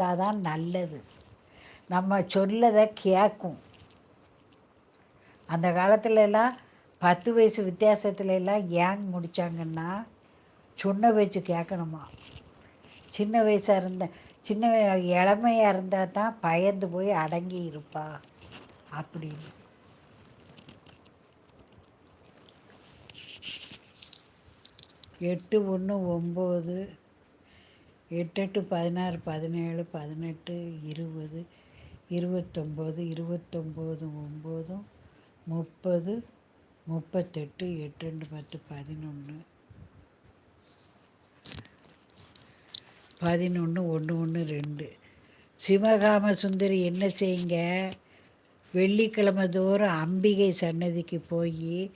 தான் நல்லது. நம்ம சொல்லதை கேட்கும் அந்த காலத்துல எல்லாம் பத்து வயசு வித்தியாசத்துல எல்லாம் ஏன் முடித்தாங்கன்னா சொன்ன வயசு கேட்கணுமா சின்ன வயசாக இருந்த சின்ன இளமையாக இருந்தால் தான் பயந்து போய் அடங்கி இருப்பா அப்படின்னு. எட்டு ஒன்று ஒம்பது எட்டெட்டு பதினாறு பதினேழு பதினெட்டு இருபது இருபத்தொம்போது இருபத்தொம்போது ஒம்போதும் முப்பது முப்பத்தெட்டு எட்டு ரெண்டு பத்து பதினொன்று பதினொன்று ஒன்று ஒன்று ரெண்டு. சிவகாம சுந்தரி என்ன செய்யுங்க? வெள்ளிக்கிழமை தோறும் அம்பிகை சன்னதிக்கு போய்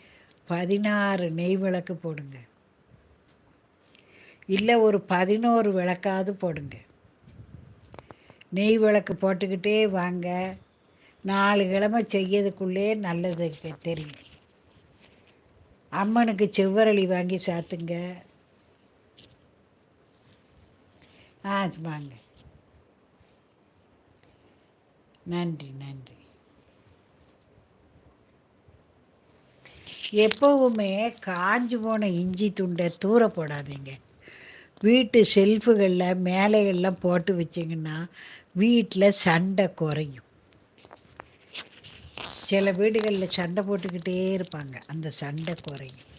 பதினாறு நெய் விளக்கு போடுங்க. இல்லை ஒரு பதினோரு விளக்காவது போடுங்க. நெய் விளக்கு போட்டுக்கிட்டே வாங்க. நாலு கிழமை செய்யறதுக்குள்ளே நல்லது தெரியும். அம்மனுக்கு செவ்வரளி வாங்கி சாத்துங்க. ஆ வாங்க. நன்றி நன்றி. எப்பவுமே காஞ்சு போன இஞ்சி துண்டை தூர போடாதீங்க. வீட்டு ஷெல்ஃபுகளில் மேலைகள்லாம் போட்டு வச்சிங்கன்னா வீட்டில் சண்டை குறையும். சில வீடுகளில் சண்டை போட்டுக்கிட்டே இருப்பாங்க. அந்த சண்டை குறையும்.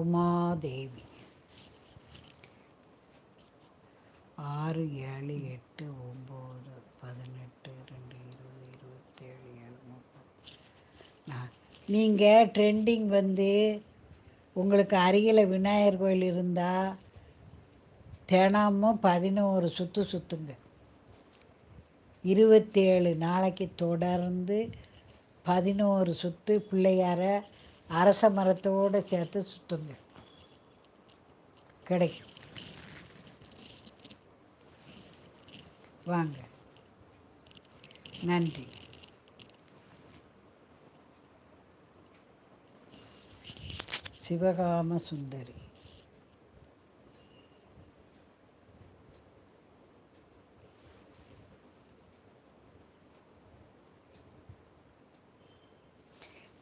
உமாதேவி. ஆறு ஏழு எட்டு ஒம்பது பதினெட்டு ரெண்டு இருபது இருபத்தேழு ஏழு முப்பது நீங்கள் ட்ரெண்டிங் வந்து உங்களுக்கு அருகில் விநாயகர் கோயில் இருந்தால் தினமும் பதினோரு சுற்று சுற்றுங்க இருபத்தேழு நாளைக்கு தொடர்ந்து பதினோரு சுற்று பிள்ளையார அரச மரத்தோடு சேர்த்து சுற்றுங்க கிடைக்கும். வாங்க. நன்றி. சிவகாம சுந்தரி.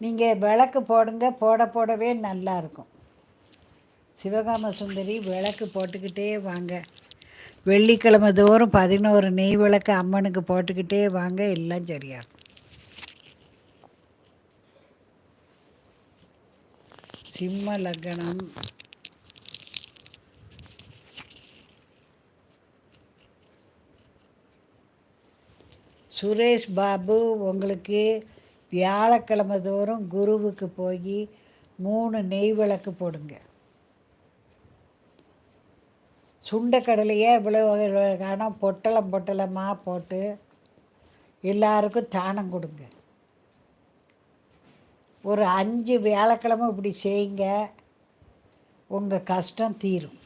நீங்கள் விளக்கு போடுங்க போட போடவே நல்லா இருக்கும். சிவகாம சுந்தரி விளக்கு போட்டுக்கிட்டே வாங்க. வெள்ளிக்கிழமை தோறும் பதினோரு நெய் விளக்கு அம்மனுக்கு போட்டுக்கிட்டே வாங்க எல்லாம் சரியாகும் சிம்ம லக்னம். சுரேஷ் பாபு உங்களுக்கு வியாழக்கிழமை தோறும் குருவுக்கு போய் மூணு நெய் விளக்கு போடுங்க. சுண்டக்கடலையே இவ்வளோ ஆனால் பொட்டலம் பொட்டலமாக போட்டு எல்லாருக்கும் தானம் கொடுங்க. ஒரு அஞ்சு வியாழக்கிழமை இப்படி செய்யுங்க உங்கள் கஷ்டம் தீரும்.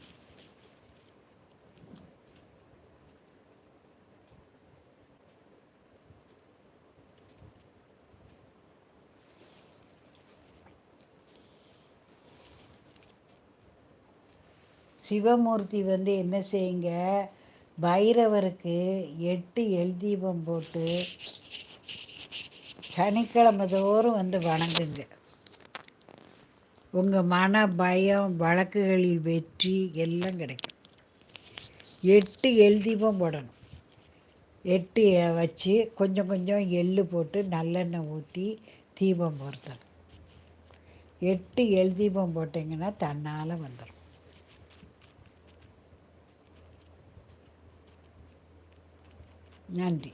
சிவமூர்த்தி வந்து என்ன செய்யுங்க பைரவருக்கு எட்டு எல் தீபம் போட்டு சனிக்கிழமை தோறும் வந்து வணங்குங்க. உங்கள் மன பயம் வழக்குகளில் வெற்றி எல்லாம் கிடைக்கும். எட்டு எல் தீபம் போடணும். எட்டு வச்சு கொஞ்சம் கொஞ்சம் எள்ளு போட்டு நல்லெண்ணெய் ஊற்றி தீபம் பொருத்தணும். எட்டு எல் தீபம் போட்டிங்கன்னா தன்னால் வந்துடும் நன்றி.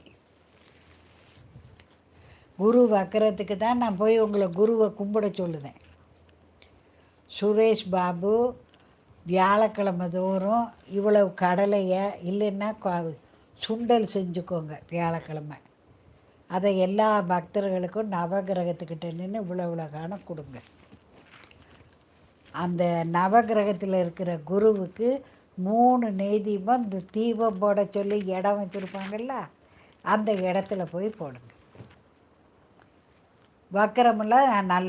குரு வக்கரத்துக்கு தான் நான் போய் உங்களை குருவை கும்பிட சொல்லுதேன். சுரேஷ் பாபு வியாழக்கிழமை தோறும் இவ்வளவு கடலையை இல்லைன்னா சுண்டல் செஞ்சுக்கோங்க வியாழக்கிழமை. அதை எல்லா பக்தர்களுக்கும் நவகிரகத்துக்கிட்ட நின்று இவ்வளோ உலகான கொடுங்க. அந்த நவகிரகத்தில் இருக்கிற குருவுக்கு மூணு நெய்தீபம் இந்த தீபம் போட சொல்லி இடம் வச்சுருப்பாங்கல்ல அந்த இடத்துல போய் போடுங்க. வக்கரமெல்லாம் நல்லா